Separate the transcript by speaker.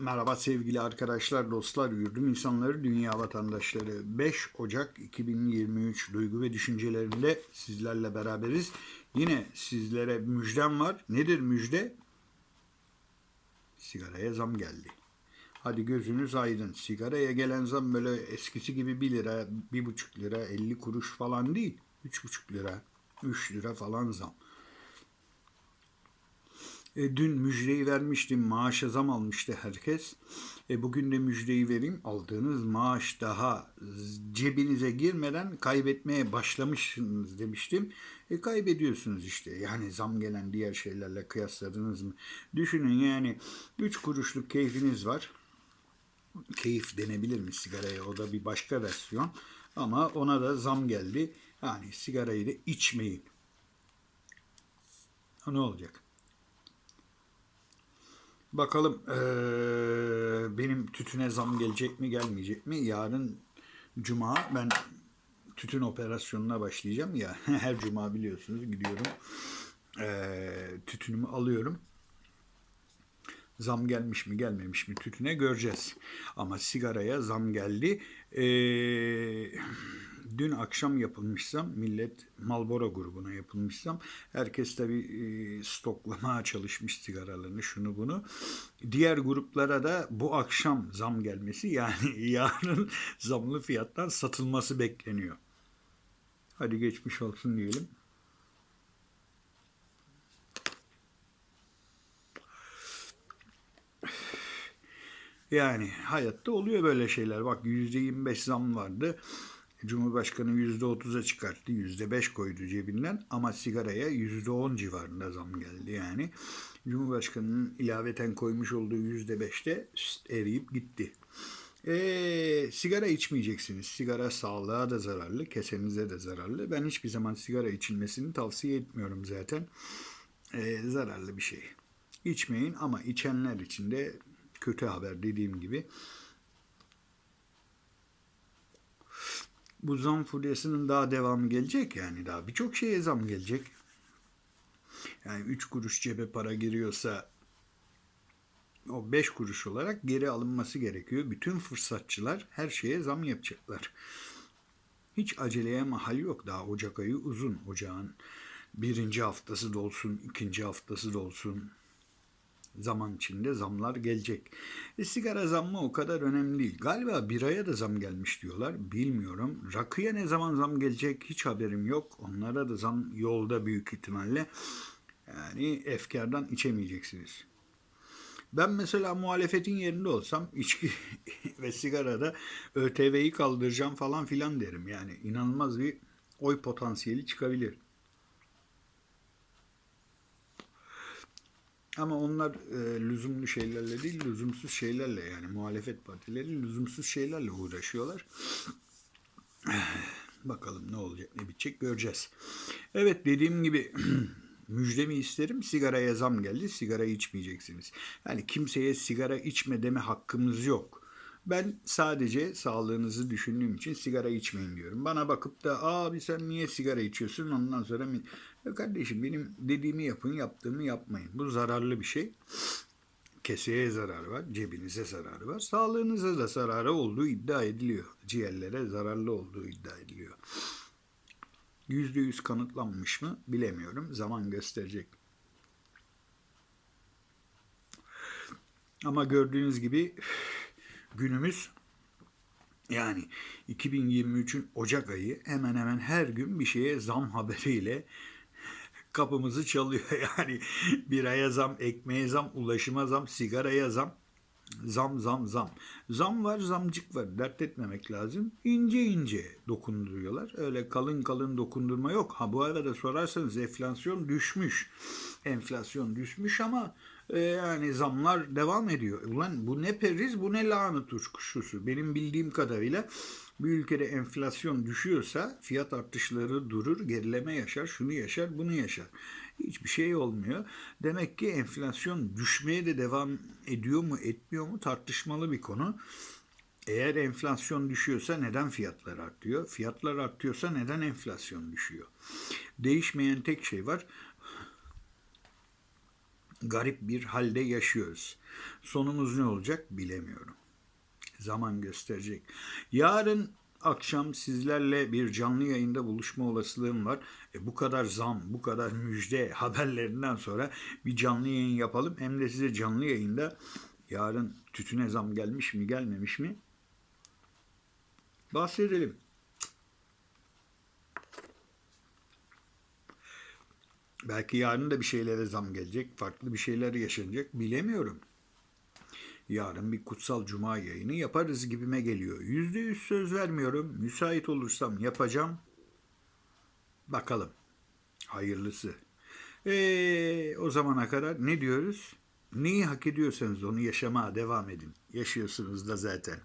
Speaker 1: Merhaba sevgili arkadaşlar, dostlar, yurdum insanları, dünya vatandaşları. 5 Ocak 2023 duygu ve düşüncelerinde sizlerle beraberiz. Yine sizlere müjdem var. Nedir müjde? Sigaraya zam geldi. Hadi gözünüz aydın. Sigaraya gelen zam böyle eskisi gibi 1 lira, 1,5 lira, 50 kuruş falan değil. 3,5 lira, 3 lira falan zam. E, dün müjdeyi vermiştim. Maaşa zam almıştı herkes. E, bugün de müjdeyi vereyim. Aldığınız maaş daha cebinize girmeden kaybetmeye başlamışsınız demiştim. E, kaybediyorsunuz işte. Yani zam gelen diğer şeylerle kıyasladınız mı? Düşünün yani 3 kuruşluk keyfiniz var. Keyif denebilir mi sigaraya? O da bir başka versiyon. Ama ona da zam geldi. Yani sigarayı da içmeyin. Ne olacak? Bakalım eee, benim tütüne zam gelecek mi gelmeyecek mi? Yarın cuma ben tütün operasyonuna başlayacağım ya. Her cuma biliyorsunuz gidiyorum. Eee, tütünümü alıyorum. Zam gelmiş mi gelmemiş mi tütüne göreceğiz. Ama sigaraya zam geldi. Ee, dün akşam yapılmışsam millet Marlboro grubuna yapılmışsam herkes tabi e, stoklamaya çalışmış sigaralarını şunu bunu. Diğer gruplara da bu akşam zam gelmesi yani yarın zamlı fiyattan satılması bekleniyor. Hadi geçmiş olsun diyelim. Yani hayatta oluyor böyle şeyler. Bak %25 zam vardı. Cumhurbaşkanı %30'a çıkarttı. %5 koydu cebinden ama sigaraya %10 civarında zam geldi yani. Cumhurbaşkanının ilaveten koymuş olduğu %5'te şşt, eriyip gitti. E, sigara içmeyeceksiniz. Sigara sağlığa da zararlı, kesenize de zararlı. Ben hiçbir zaman sigara içilmesini tavsiye etmiyorum zaten. E, zararlı bir şey. İçmeyin ama içenler için de kötü haber dediğim gibi. Bu zam furyasının daha devamı gelecek yani daha birçok şeye zam gelecek. Yani 3 kuruş cebe para giriyorsa o 5 kuruş olarak geri alınması gerekiyor. Bütün fırsatçılar her şeye zam yapacaklar. Hiç aceleye mahal yok. Daha Ocak ayı uzun. Ocağın birinci haftası dolsun, ikinci haftası dolsun zaman içinde zamlar gelecek. E, sigara zammı o kadar önemli değil. Galiba biraya da zam gelmiş diyorlar. Bilmiyorum. Rakıya ne zaman zam gelecek hiç haberim yok. Onlara da zam yolda büyük ihtimalle. Yani efkardan içemeyeceksiniz. Ben mesela muhalefetin yerinde olsam içki ve sigarada ÖTV'yi kaldıracağım falan filan derim. Yani inanılmaz bir oy potansiyeli çıkabilir. Ama onlar e, lüzumlu şeylerle değil, lüzumsuz şeylerle yani muhalefet partileri lüzumsuz şeylerle uğraşıyorlar. Bakalım ne olacak, ne bitecek göreceğiz. Evet dediğim gibi müjdemi isterim. Sigaraya zam geldi. Sigara içmeyeceksiniz. Yani kimseye sigara içme deme hakkımız yok. Ben sadece sağlığınızı düşündüğüm için sigara içmeyin diyorum. Bana bakıp da abi sen niye sigara içiyorsun ondan sonra mi... Ya kardeşim benim dediğimi yapın yaptığımı yapmayın. Bu zararlı bir şey. Keseye zararı var, cebinize zararı var. Sağlığınıza da zararı olduğu iddia ediliyor. Ciğerlere zararlı olduğu iddia ediliyor. Yüzde yüz kanıtlanmış mı bilemiyorum. Zaman gösterecek. Ama gördüğünüz gibi günümüz yani 2023'ün Ocak ayı hemen hemen her gün bir şeye zam haberiyle kapımızı çalıyor. Yani biraya zam, ekmeğe zam, ulaşıma zam, sigaraya zam. Zam zam zam. Zam var zamcık var. Dert etmemek lazım. İnce ince dokunduruyorlar. Öyle kalın kalın dokundurma yok. Ha bu arada sorarsanız enflasyon düşmüş. Enflasyon düşmüş ama e, yani zamlar devam ediyor. Ulan bu ne periz bu ne lanet uçkuşusu. Benim bildiğim kadarıyla bir ülkede enflasyon düşüyorsa fiyat artışları durur, gerileme yaşar, şunu yaşar, bunu yaşar. Hiçbir şey olmuyor. Demek ki enflasyon düşmeye de devam ediyor mu, etmiyor mu tartışmalı bir konu. Eğer enflasyon düşüyorsa neden fiyatlar artıyor? Fiyatlar artıyorsa neden enflasyon düşüyor? Değişmeyen tek şey var. Garip bir halde yaşıyoruz. Sonumuz ne olacak bilemiyorum. Zaman gösterecek. Yarın akşam sizlerle bir canlı yayında buluşma olasılığım var. E, bu kadar zam, bu kadar müjde haberlerinden sonra bir canlı yayın yapalım. Hem de size canlı yayında yarın tütüne zam gelmiş mi gelmemiş mi bahsedelim. Belki yarın da bir şeylere zam gelecek, farklı bir şeyler yaşanacak bilemiyorum. Yarın bir kutsal cuma yayını yaparız gibime geliyor. Yüzde yüz söz vermiyorum. Müsait olursam yapacağım. Bakalım. Hayırlısı. Ee, o zamana kadar ne diyoruz? Neyi hak ediyorsanız onu yaşamaya devam edin. Yaşıyorsunuz da zaten.